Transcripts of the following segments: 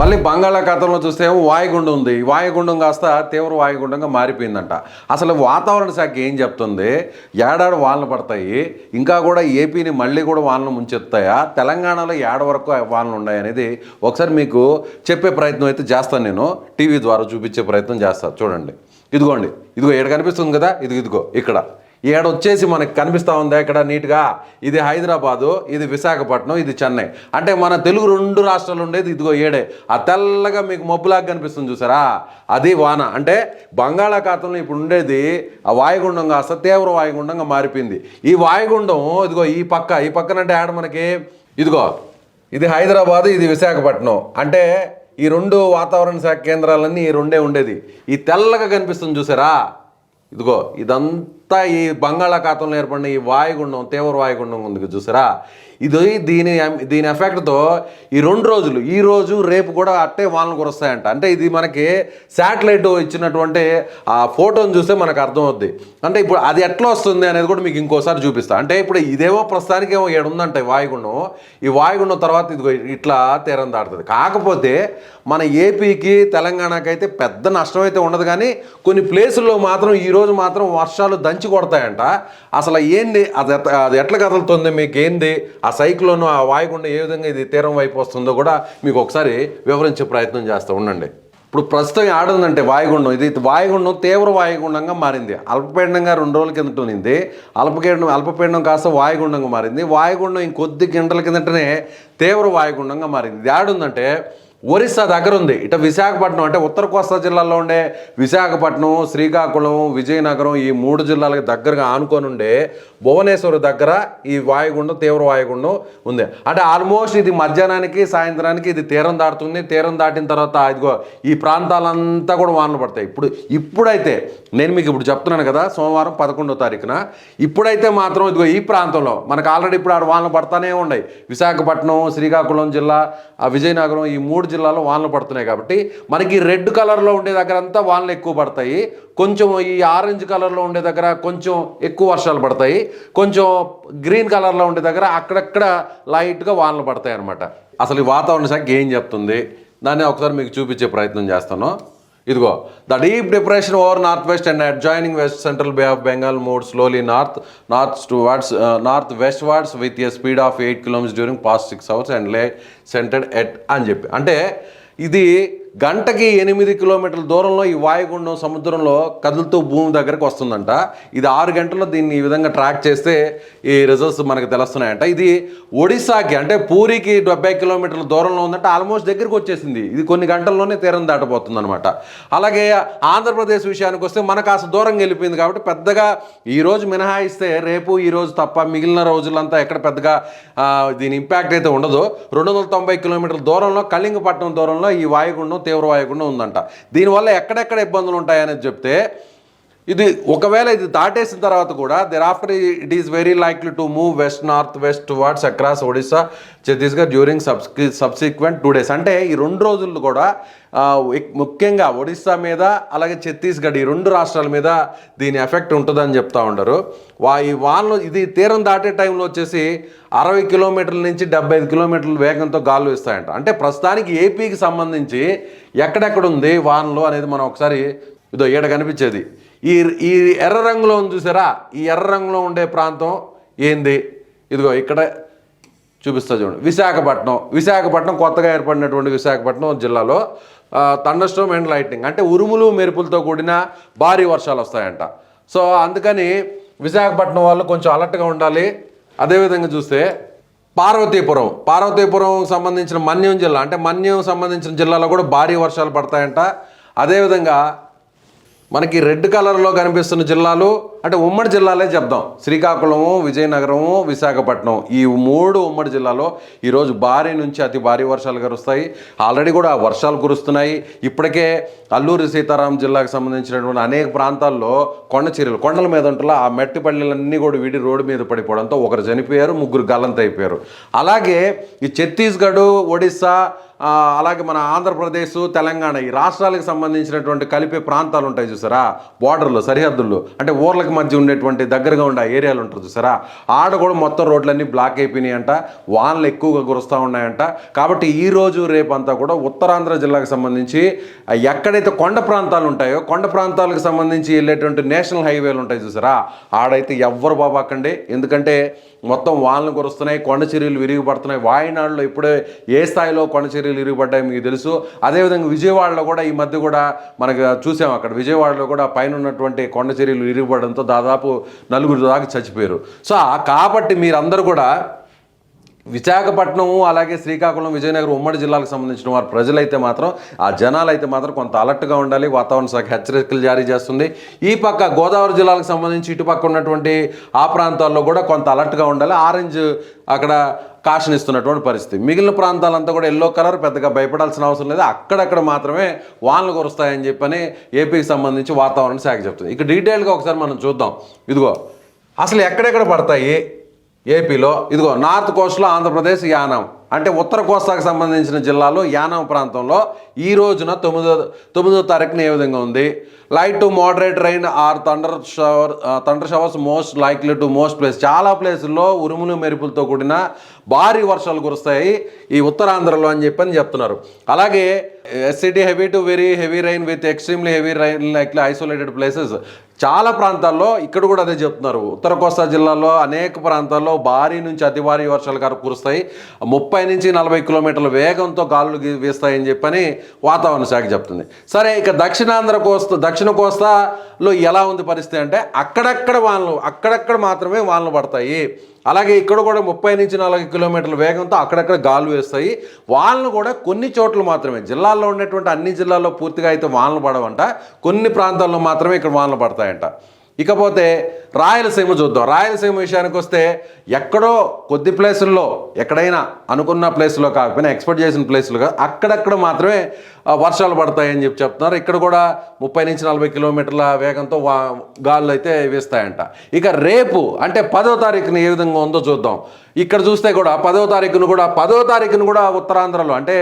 మళ్ళీ బంగాళాఖాతంలో చూస్తే వాయుగుండం ఉంది. వాయుగుండం కాస్త తీవ్ర వాయుగుండంగా మారిపోయిందంట. అసలు వాతావరణ శాఖ ఏం చెప్తుంది? ఏడాడు వానలు పడతాయి. ఇంకా కూడా ఏపీని మళ్ళీ కూడా వానలు ముంచెత్తాయా? తెలంగాణలో ఏడ వరకు వానలు ఉన్నాయి అనేది ఒకసారి మీకు చెప్పే ప్రయత్నం అయితే చేస్తాను నేను. టీవీ ద్వారా చూపించే ప్రయత్నం చేస్తాను చూడండి. ఇదిగోండి. ఇదిగో ఏడు కనిపిస్తుంది కదా? ఇది ఇదిగో ఇక్కడ. ఏడ మనకి కనిపిస్తూ ఉందా ఇక్కడ నీట్గా? ఇది హైదరాబాదు ఇది విశాఖపట్నం ఇది చెన్నై. అంటే మన తెలుగు రెండు రాష్ట్రాలు ఉండేది ఇదిగో ఏడే. ఆ తెల్లగా మీకు మబ్బులాగా కనిపిస్తుంది చూసారా? అది వాన. అంటే బంగాళాఖాతంలో ఇప్పుడు ఉండేది ఆ వాయుగుండం కాస్త తీవ్ర వాయుగుండంగా మారిపోయింది. ఈ వాయుగుండం ఇదిగో ఈ పక్క ఈ పక్కన అంటే ఆడ మనకి ఇదిగో ఇది హైదరాబాద్ ఇది విశాఖపట్నం. అంటే ఈ రెండు వాతావరణ శాఖ కేంద్రాలన్నీ ఈ రెండే ఉండేది. ఈ తెల్లగా కనిపిస్తుంది చూసారా? ఇదిగో ఇదంతా ఈ బంగాళాఖాతంలో ఏర్పడిన ఈ వాయుగుండం తీవ్ర వాయుగుండం ఉంది చూసారా? ఇది దీని దీని ఎఫెక్ట్తో ఈ రెండు రోజులు ఈ రోజు రేపు కూడా అట్టే వానలు కురుస్తాయంట. అంటే ఇది మనకి శాటిలైట్ ఇచ్చినటువంటి ఆ ఫోటోని చూస్తే మనకు అర్థమవుద్ది. అంటే ఇప్పుడు అది ఎట్లా వస్తుంది అనేది కూడా మీకు ఇంకోసారి చూపిస్తా. అంటే ఇప్పుడు ఇదేమో ప్రస్తుతానికి ఏమో ఏడు ఉందంట ఈ వాయుగుండం. ఈ వాయుగుండం తర్వాత ఇదిగో ఇట్లా తీరం దాటుతుంది. కాకపోతే మన ఏపీకి తెలంగాణకి అయితే పెద్ద నష్టం అయితే ఉండదు కానీ కొన్ని ప్లేసుల్లో మాత్రం ఈరోజు మాత్రం వర్షాలు దంచి కొడతాయంట. అసలు ఏంది? అది అది ఎట్లా కదులుతుంది? మీకు ఏంది ఆ సైకిల్లోను ఆ వాయుగుండం ఏ విధంగా ఇది తీరం వైపు వస్తుందో కూడా మీకు ఒకసారి వివరించే ప్రయత్నం చేస్తూ ఉండండి. ఇప్పుడు ప్రస్తుతం ఆడుందంటే వాయుగుండం. ఇది వాయుగుండం తీవ్ర వాయుగుండంగా మారింది. అల్పపీడనంగా రెండు రోజుల కిందట ఉన్నింది. అల్పపీడనం అల్పపీడనం కాస్త వాయుగుండంగా మారింది. వాయుగుండం ఇంకొద్ది గంటల కిందటనే తీవ్ర వాయుగుండంగా మారింది. ఇది ఆడుందంటే ఒరిస్సా దగ్గర ఉంది ఇట విశాఖపట్నం అంటే ఉత్తర కోస్తా జిల్లాలో ఉండే విశాఖపట్నం శ్రీకాకుళం విజయనగరం ఈ మూడు జిల్లాలకు దగ్గరగా ఆనుకొని ఉండే భువనేశ్వర్ దగ్గర ఈ వాయుగుండం తీవ్ర వాయుగుండం ఉంది. అంటే ఆల్మోస్ట్ ఇది మధ్యాహ్నానికి సాయంత్రానికి ఇది తీరం దాటుతుంది. తీరం దాటిన తర్వాత ఇదిగో ఈ ప్రాంతాలంతా కూడా వానలు పడతాయి. ఇప్పుడు ఇప్పుడైతే నేను మీకు ఇప్పుడు చెప్తున్నాను కదా సోమవారం పదకొండో తారీఖున. ఇప్పుడైతే మాత్రం ఇదిగో ఈ ప్రాంతంలో మనకు ఆల్రెడీ ఇప్పుడు ఆడ వానలు పడతానే ఉన్నాయి. విశాఖపట్నం శ్రీకాకుళం జిల్లా ఆ విజయనగరం ఈ మూడు జిల్లాలో వానలు పడుతున్నాయి కాబట్టి మనకి రెడ్ కలర్లో ఉండే దగ్గర అంతా వానలు ఎక్కువ పడతాయి. కొంచెం ఈ ఆరెంజ్ కలర్లో ఉండే దగ్గర కొంచెం ఎక్కువ వర్షాలు పడతాయి. కొంచెం గ్రీన్ కలర్లో ఉండే దగ్గర అక్కడక్కడ లైట్గా వానలు పడతాయి అనమాట అసలు ఈ వాతావరణ శాఖ ఏం చెప్తుంది? దాన్ని ఒకసారి మీకు చూపించే ప్రయత్నం చేస్తాను. ఇదిగో the deep depression over north west and adjoining west central Bay of Bengal moved slowly north north towards north west wards with a speed of eight kilometres during past six hours and lay centred at అని చెప్పి. అంటే ఇది గంటకి ఎనిమిది కిలోమీటర్ల దూరంలో ఈ వాయుగుండం సముద్రంలో కదులుతూ భూమి దగ్గరకు వస్తుందంట. ఇది ఆరు గంటల్లో దీన్ని ఈ విధంగా ట్రాక్ చేస్తే ఈ రిజల్ట్స్ మనకు తెలుస్తున్నాయంట. ఇది ఒడిశాకి అంటే పూరికి డెబ్బై కిలోమీటర్ల దూరంలో ఉందంటే ఆల్మోస్ట్ దగ్గరికి వచ్చేసింది. ఇది కొన్ని గంటల్లోనే తీరం దాటబోతుంది అనమాట అలాగే ఆంధ్రప్రదేశ్ విషయానికి వస్తే మనకు కాస్త దూరంగా వెళ్ళిపోయింది కాబట్టి పెద్దగా ఈరోజు మినహాయిస్తే రేపు ఈరోజు తప్ప మిగిలిన రోజులంతా ఎక్కడ పెద్దగా దీని ఇంపాక్ట్ అయితే ఉండదు. రెండు వందల తొంభై కిలోమీటర్ల దూరంలో కళింగపట్నం దూరంలో ఈ వాయుగుండం తీవ్రవాయకుండా ఉందంట దీనివల్ల ఎక్కడెక్కడ ఇబ్బందులు ఉంటాయనేది చెప్తే ఇది ఒకవేళ ఇది దాటేసిన తర్వాత కూడా thereafter it is very likely to move west north west towards across Odisha Chhattisgarh during subs subsequent two days అంటే ఈ రెండు రోజులు కూడా ముఖ్యంగా ఒడిస్సా మీద అలాగే ఛత్తీస్గఢ్ ఈ రెండు రాష్ట్రాల మీద దీని ఎఫెక్ట్ ఉంటుందని చెప్తా ఉండరు. వా ఈ వానలు ఇది తీరం దాటే టైంలో వచ్చేసి అరవై కిలోమీటర్ల నుంచి డెబ్బై ఐదు కిలోమీటర్ల వేగంతో గాలు ఇస్తాయంట అంటే ప్రస్తుతానికి ఏపీకి సంబంధించి ఎక్కడెక్కడ ఉంది వానలు అనేది మనం ఒకసారి ఇదో ఈడ కనిపించేది. ఈ ఈ ఎర్ర రంగులో ఉంది చూసారా? ఈ ఎర్ర రంగులో ఉండే ప్రాంతం ఏంది? ఇదిగో ఇక్కడ చూపిస్తా చూడండి. విశాఖపట్నం. విశాఖపట్నం కొత్తగా ఏర్పడినటువంటి విశాఖపట్నం జిల్లాలో తండస్టోమ్ అండ్ లైటింగ్ అంటే ఉరుములు మెరుపులతో కూడిన భారీ వర్షాలు వస్తాయంట. సో అందుకని విశాఖపట్నం వాళ్ళు కొంచెం అలర్ట్గా ఉండాలి. అదేవిధంగా చూస్తే పార్వతీపురం. పార్వతీపురం సంబంధించిన మన్యం జిల్లా అంటే మన్యం సంబంధించిన జిల్లాలో కూడా భారీ వర్షాలు పడతాయంట. అదేవిధంగా మనకి రెడ్ కలర్లో కనిపిస్తున్న జిల్లాలు అంటే ఉమ్మడి జిల్లాలే చెప్దాం. శ్రీకాకుళము విజయనగరము విశాఖపట్నం. ఈ మూడు ఉమ్మడి జిల్లాలో ఈరోజు భారీ నుంచి అతి భారీ వర్షాలు కురుస్తాయి. ఆల్రెడీ కూడా వర్షాలు కురుస్తున్నాయి. ఇప్పటికే అల్లూరి సీతారాం జిల్లాకు సంబంధించినటువంటి అనేక ప్రాంతాల్లో కొండ చీరలు కొండల మీద ఉంటున్న ఆ మెట్టి పల్లెలన్నీ కూడా విడి రోడ్డు మీద పడిపోవడంతో ఒకరు చనిపోయారు ముగ్గురు గల్లంత అయిపోయారు అలాగే ఈ ఛత్తీస్గఢ్ ఒడిస్సా అలాగే మన ఆంధ్రప్రదేశ్ తెలంగాణ ఈ రాష్ట్రాలకు సంబంధించినటువంటి కలిపే ప్రాంతాలు ఉంటాయి చూసారా? బార్డర్లు సరిహద్దులు అంటే ఊర్లకు మధ్య ఉండేటువంటి దగ్గరగా ఉండే ఏరియాలు ఉంటారు చూసారా? ఆడ కూడా మొత్తం రోడ్లన్నీ బ్లాక్ అయిపోయినాయి అంట వానలు ఎక్కువగా కురుస్తూ ఉన్నాయంట. కాబట్టి ఈ రోజు రేపంతా కూడా ఉత్తరాంధ్ర జిల్లాకు సంబంధించి ఎక్కడైతే కొండ ప్రాంతాలు ఉంటాయో కొండ ప్రాంతాలకు సంబంధించి వెళ్ళేటువంటి నేషనల్ హైవేలు ఉంటాయి చూసారా? ఆడైతే ఎవ్వరు బాబాకండి ఎందుకంటే మొత్తం వానలు కురుస్తున్నాయి కొండ చర్యలు వాయినాడులో వాయనాడులో ఇప్పుడే ఏ స్థాయిలో కొండ చర్యలు విరిగిపడ్డాయి మీకు తెలుసు. అదేవిధంగా విజయవాడలో కూడా ఈ మధ్య కూడా మనకు చూసాం అక్కడ. విజయవాడలో కూడా పైన ఉన్నటువంటి కొండ చర్యలు విరిగిపడడంతో దాదాపు నలుగురు దాకా చచ్చిపోయారు. సో కాబట్టి మీరందరూ కూడా విశాఖపట్నం అలాగే శ్రీకాకుళం విజయనగరం ఉమ్మడి జిల్లాలకు సంబంధించిన వారు ప్రజలైతే మాత్రం ఆ జనాలు అయితే మాత్రం కొంత అలర్ట్గా ఉండాలి. వాతావరణ శాఖ హెచ్చరికలు జారీ చేస్తుంది. ఈ పక్క గోదావరి జిల్లాలకు సంబంధించి ఇటుపక్క ఉన్నటువంటి ఆ ప్రాంతాల్లో కూడా కొంత అలర్ట్గా ఉండాలి. ఆరెంజ్ అక్కడ కాషన్ ఇస్తున్నటువంటి పరిస్థితి. మిగిలిన ప్రాంతాలంతా కూడా ఎల్లో కలర్ పెద్దగా భయపడాల్సిన అవసరం లేదు. అక్కడక్కడ మాత్రమే వానలు కురుస్తాయని చెప్పని ఏపీకి సంబంధించి వాతావరణ శాఖ చెప్తుంది. ఇక డీటెయిల్గా ఒకసారి మనం చూద్దాం. ఇదిగో అసలు ఎక్కడెక్కడ పడతాయి ఏపీలో ఇదిగో నార్త్ కోస్ట్లో ఆంధ్రప్రదేశ్ యానం. అంటే ఉత్తర కోస్తాకు సంబంధించిన జిల్లాలో యానం ప్రాంతంలో ఈ రోజున తొమ్మిదో తొమ్మిదో తారీఖున ఏ విధంగా ఉంది? Light to moderate rain or thunder shower thunder showers most likely to most place చాలా ప్లేసుల్లో ఉరుములు మెరుపులతో కూడిన భారీ వర్షాలు కురుస్తాయి ఈ ఉత్తరాంధ్రలో అని చెప్పని చెప్తున్నారు. అలాగే SCT heavy to very heavy rain with extremely heavy rain likely isolated places చాలా ప్రాంతాల్లో ఇక్కడ కూడా అదే చెప్తున్నారు. ఉత్తర కోస్తా జిల్లాలో అనేక ప్రాంతాల్లో భారీ నుంచి అతి భారీ వర్షాలు కర కురుస్తాయి. ముప్పై నుంచి నలభై కిలోమీటర్ల వేగంతో గాలులు గీ- వీస్తాయని చెప్పని వాతావరణ శాఖ చెప్తుంది. సరే ఇక దక్షిణాంధ్ర కోస్తా దక్షిణ కోస్తాలో ఎలా ఉంది పరిస్థితి అంటే అక్కడక్కడ వానలు అక్కడక్కడ మాత్రమే వానలు పడతాయి. అలాగే ఇక్కడ కూడా ముప్పై నుంచి నలభై కిలోమీటర్ల వేగంతో అక్కడక్కడ గాలు వేస్తాయి. వానలు కూడా కొన్ని చోట్ల మాత్రమే జిల్లాల్లో ఉన్నటువంటి అన్ని జిల్లాల్లో పూర్తిగా అయితే వానలు పడవంట. కొన్ని ప్రాంతాల్లో మాత్రమే ఇక్కడ వానలు పడతాయంట. ఇకపోతే రాయలసీమ చూద్దాం. రాయలసీమ విషయానికి వస్తే ఎక్కడో కొద్ది ప్లేసుల్లో ఎక్కడైనా అనుకున్న ప్లేస్లో కాకపోయినా ఎక్స్పెక్ట్ చేసిన ప్లేసులుగా అక్కడక్కడ మాత్రమే వర్షాలు పడతాయని చెప్పి చెప్తున్నారు. ఇక్కడ కూడా ముప్పై నుంచి నలభై కిలోమీటర్ల వేగంతో వా గాలులు అయితే వీస్తాయంట. ఇక రేపు అంటే పదో తారీఖున ఏ విధంగా ఉందో చూద్దాం. ఇక్కడ చూస్తే కూడా పదో తారీఖును కూడా పదో తారీఖును కూడా ఉత్తరాంధ్రలో అంటే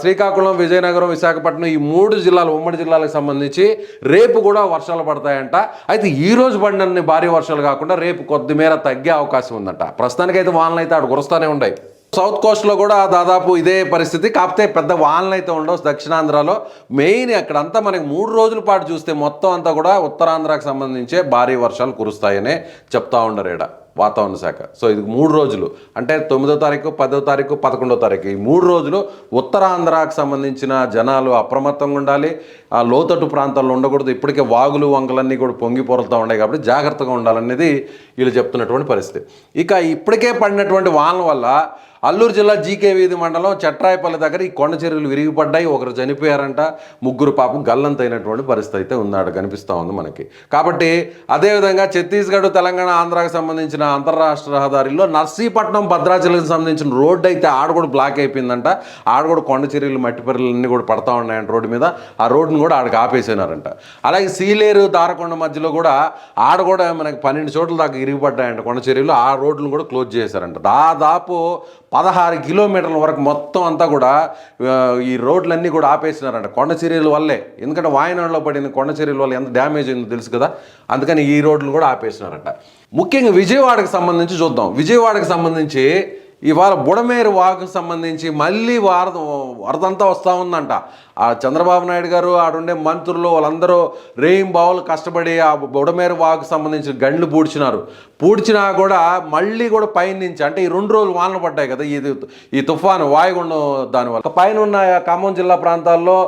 శ్రీకాకుళం విజయనగరం విశాఖపట్నం ఈ మూడు జిల్లాలు ఉమ్మడి జిల్లాలకు సంబంధించి రేపు కూడా వర్షాలు పడతాయంట. అయితే ఈరోజు పడినన్ని భారీ వర్షాలు కాకుండా రేపు కొద్దిమేర తగ్గే అవకాశం ఉందంట. ప్రస్తుతానికైతే వానలు అయితే అక్కడ కురుస్తూనే ఉన్నాయి సౌత్ కోస్ట్లో కూడా దాదాపు ఇదే పరిస్థితి. కాకపోతే పెద్ద వానలు అయితే ఉండవు. దక్షిణాంధ్రలో మెయిన్ అక్కడంతా మనకి మూడు రోజుల పాటు చూస్తే మొత్తం అంతా కూడా ఉత్తరాంధ్రకు సంబంధించే భారీ వర్షాలు కురుస్తాయనే చెప్తా ఉండరు ఈడ. వాతావరణ శాఖ. సో ఇది మూడు రోజులు. అంటే తొమ్మిదో తారీఖు పదో తారీఖు పదకొండో తారీఖు. ఈ మూడు రోజులు ఉత్తరాంధ్రకు సంబంధించిన జనాలు అప్రమత్తంగా ఉండాలి. ఆ లోతట్టు ప్రాంతాల్లో ఉండకూడదు. ఇప్పటికే వాగులు వంకలన్నీ కూడా పొంగి పొరలుతూ ఉన్నాయి కాబట్టి జాగ్రత్తగా ఉండాలనేది వీళ్ళు చెప్తున్నటువంటి పరిస్థితి. ఇక ఇప్పటికే పడినటువంటి వానల వల్ల అల్లూరు జిల్లా జీకే వీధి మండలం చట్రాయపల్లి దగ్గర ఈ కొండ చర్యలు విరిగిపడ్డాయి. ఒకరు చనిపోయారంట. ముగ్గురు పాపం గల్లంతైనటువంటి పరిస్థితి అయితే ఉన్నాడు. కనిపిస్తూ ఉంది మనకి. కాబట్టి అదేవిధంగా ఛత్తీస్గఢ్ తెలంగాణ ఆంధ్రాకు సంబంధించిన అంతర్రాష్ట్ర రహదారిలో నర్సీపట్నం భద్రాచలంకి సంబంధించిన రోడ్డు అయితే ఆడ కూడా బ్లాక్ అయిపోయిందంట. ఆడ కూడా కొండ చర్యలు మట్టి అన్నీ కూడా పడతా ఉన్నాయంట రోడ్డు మీద. ఆ రోడ్డును కూడా ఆడికి ఆపేసినారంట. అలాగే సీలేరు దారకొండ మధ్యలో కూడా ఆడ కూడా మనకి పన్నెండు చోట్ల దాకా ఇరిగిపడ్డాయంట కొండ చర్యలు ఆ రోడ్లను కూడా క్లోజ్ చేశారంట. దాదాపు పదహారు కిలోమీటర్ల వరకు మొత్తం అంతా కూడా ఈ రోడ్లన్నీ కూడా ఆపేసినారంట కొండ చర్యల వల్లే. ఎందుకంటే వాయనాడులో పడిన కొండ చర్యల వల్ల ఎంత డ్యామేజ్ అయిందో తెలుసు కదా. అందుకని ఈ రోడ్లు కూడా ఆపేసినారంట. ముఖ్యంగా విజయవాడకు సంబంధించి చూద్దాం. విజయవాడకు సంబంధించి ఇవాళ బుడమేరు వాకు సంబంధించి మళ్ళీ వారద వరదంతా వస్తూ ఉందంట. ఆ చంద్రబాబు నాయుడు గారు ఆడుండే మంత్రులు వాళ్ళందరూ రేయింబావులు కష్టపడి ఆ బుడమేరు వాకు సంబంధించి గండ్లు పూడ్చినారు. పూడ్చినా కూడా మళ్ళీ కూడా పైనుంచి అంటే ఈ రెండు రోజులు వానలు పడ్డాయి కదా ఇది ఈ తుఫాను వాయుగుండం దానివల్ల. పైన ఉన్న ఖమ్మం జిల్లా ప్రాంతాల్లో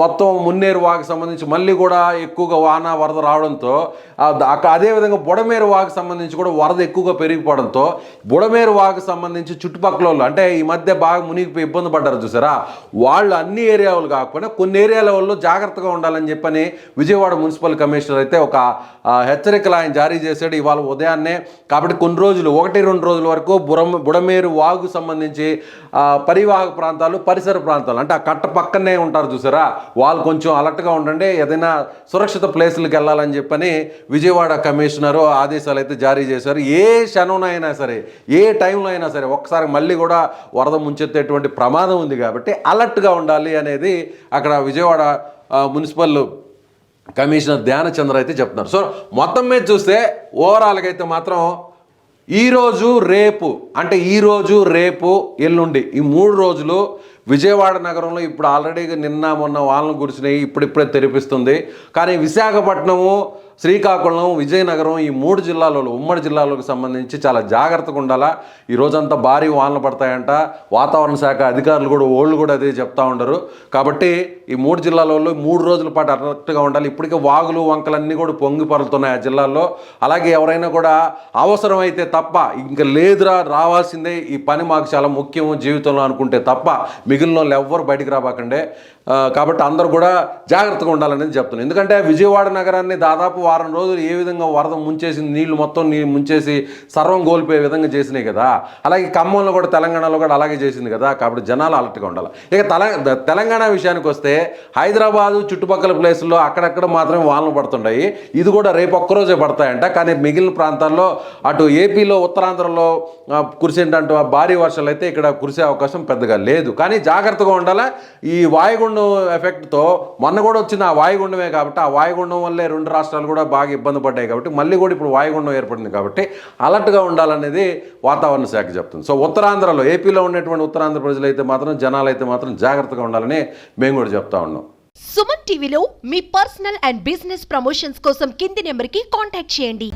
మొత్తం మున్నేరు వాకు సంబంధించి మళ్ళీ కూడా ఎక్కువగా వాన వరద రావడంతో ఆ అదేవిధంగా బుడమేరు వాకు సంబంధించి కూడా వరద ఎక్కువగా పెరిగిపోవడంతో బుడమేరు వాకు సంబంధించి చుట్టుపక్కల వాళ్ళు అంటే ఈ మధ్య బాగా మునిగిపోయి ఇబ్బంది పడ్డారు చూసారా? వాళ్ళు అన్ని ఏరియాలు కాకపోయినా కొన్ని ఏరియాల వాళ్ళు జాగ్రత్తగా ఉండాలని చెప్పని విజయవాడ మున్సిపల్ కమిషనర్ అయితే ఒక హెచ్చరికలు ఆయన జారీ చేశాడు. ఇవాళ ఉదయాన్నే ఉదయాన్నే కాబట్టి కొన్ని రోజులు ఒకటి రెండు రోజుల వరకు బురం బుడమేరు వాగు సంబంధించి పరివాహక ప్రాంతాలు పరిసర ప్రాంతాలు అంటే ఆ కట్ట పక్కనే ఉంటారు చూసారా? వాళ్ళు కొంచెం అలర్ట్గా ఉండండి ఏదైనా సురక్షిత ప్లేసులకు వెళ్ళాలని చెప్పని విజయవాడ కమిషనరు ఆదేశాలు అయితే జారీ చేశారు. ఏ క్షణంలో సరే ఏ టైంలో అయినా సరే ఒక్కసారి మళ్ళీ కూడా వరద ముంచెత్తేటువంటి ప్రమాదం ఉంది కాబట్టి అలర్ట్గా ఉండాలి అనేది అక్కడ విజయవాడ మున్సిపల్ కమిషనర్ ధ్యానచంద్ర అయితే చెప్తున్నారు. సో మొత్తం మీద చూస్తే ఓవరాల్గా అయితే మాత్రం ఈరోజు రేపు అంటే ఈరోజు రేపు ఎల్లుండి ఈ మూడు రోజులు విజయవాడ నగరంలో ఇప్పుడు ఆల్రెడీ నిన్న మొన్న వాళ్ళను గురిచినాయి ఇప్పుడిప్పుడే తెరిపిస్తుంది. కానీ విశాఖపట్నము శ్రీకాకుళం విజయనగరం ఈ మూడు జిల్లాలలో ఉమ్మడి జిల్లాలకు సంబంధించి చాలా జాగ్రత్తగా ఉండాలా? ఈ రోజంతా భారీ వానలు పడతాయంట. వాతావరణ శాఖ అధికారులు కూడా ఓళ్ళు కూడా అదే చెప్తా ఉండరు. కాబట్టి ఈ మూడు జిల్లాలలో మూడు రోజుల పాటు అలర్ట్గా ఉండాలి. ఇప్పటికే వాగులు వంకలన్నీ కూడా పొంగి పరులుతున్నాయి ఆ జిల్లాల్లో. అలాగే ఎవరైనా కూడా అవసరమైతే తప్ప ఇంకా లేదురా రావాల్సిందే. ఈ పని మాకు చాలా ముఖ్యం జీవితంలో అనుకుంటే తప్ప మిగిలిన వాళ్ళు ఎవ్వరు బయటికి రాబాకండే. కాబట్టి అందరూ కూడా జాగ్రత్తగా ఉండాలనేది చెప్తున్నాను. ఎందుకంటే విజయవాడ నగరాన్ని దాదాపు వారం రోజులు ఏ విధంగా వరద ముంచేసి నీళ్ళు మొత్తం నీ ముంచేసి సర్వం కోల్పోయే విధంగా చేసినాయి కదా. అలాగే ఖమ్మంలో కూడా తెలంగాణలో కూడా అలాగే చేసింది కదా. కాబట్టి జనాలు అలర్ట్గా ఉండాలి. ఇక తెల తెలంగాణ విషయానికి వస్తే హైదరాబాదు చుట్టుపక్కల ప్లేసుల్లో అక్కడక్కడ మాత్రమే వానలు పడుతుంటాయి. ఇది కూడా రేపు ఒక్కరోజే పడతాయంట. కానీ మిగిలిన ప్రాంతాల్లో అటు ఏపీలో ఉత్తరాంధ్రలో ఆ, ఆ భారీ వర్షాలు అయితే ఇక్కడ కురిసే అవకాశం పెద్దగా లేదు. కానీ జాగ్రత్తగా ఉండాలి. ఈ వాయుగుండం ఎఫెక్ట్తో మొన్న కూడా వచ్చిన ఆ వాయుగుండమే కాబట్టి ఆ వాయుగుండం వల్లే రెండు రాష్ట్రాలు కూడా బాగా ఇబ్బంది పడ్డాయి కాబట్టి మళ్ళీ కూడా ఇప్పుడు వాయుగుండం ఏర్పడింది కాబట్టి అలర్ట్గా ఉండాలనేది వాతావరణ శాఖ చెప్తుంది. సో ఉత్తరాంధ్రలో ఏపీలో ఉన్నటువంటి ఉత్తరాంధ్ర ప్రజలు అయితే మాత్రం జనాలు అయితే మాత్రం జాగ్రత్తగా ఉండాలని మేము కూడా చెప్తా ఉన్నాం. సుమన్ టీవీలో మీ పర్సనల్ అండ్ బిజినెస్ ప్రమోషన్స్ కోసం కింది నెంబర్కి కాంటాక్ట్ చేయండి.